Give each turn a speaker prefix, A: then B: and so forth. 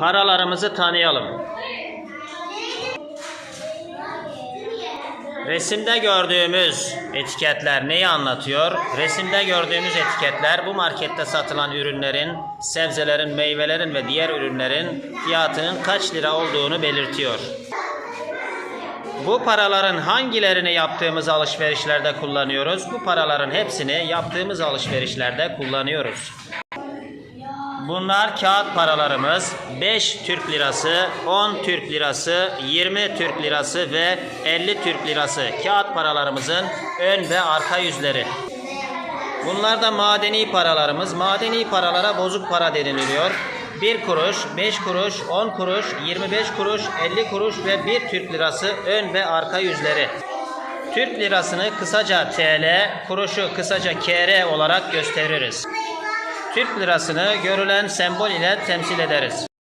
A: Paralarımızı tanıyalım. Resimde gördüğümüz etiketler neyi anlatıyor? Resimde gördüğümüz etiketler bu markette satılan ürünlerin, sebzelerin, meyvelerin ve diğer ürünlerin fiyatının kaç lira olduğunu belirtiyor. Bu paraların hangilerini yaptığımız alışverişlerde kullanıyoruz? Bu paraların hepsini yaptığımız alışverişlerde kullanıyoruz. Bunlar kağıt paralarımız 5 Türk lirası, 10 Türk lirası, 20 Türk lirası ve 50 Türk lirası kağıt paralarımızın ön ve arka yüzleri. Bunlar da madeni paralarımız. Madeni paralara bozuk para deniliyor. 1 kuruş, 5 kuruş, 10 kuruş, 25 kuruş, 50 kuruş ve 1 Türk lirası ön ve arka yüzleri. Türk lirasını kısaca TL, kuruşu kısaca KR olarak gösteririz. Türk lirasını görülen sembol ile temsil ederiz.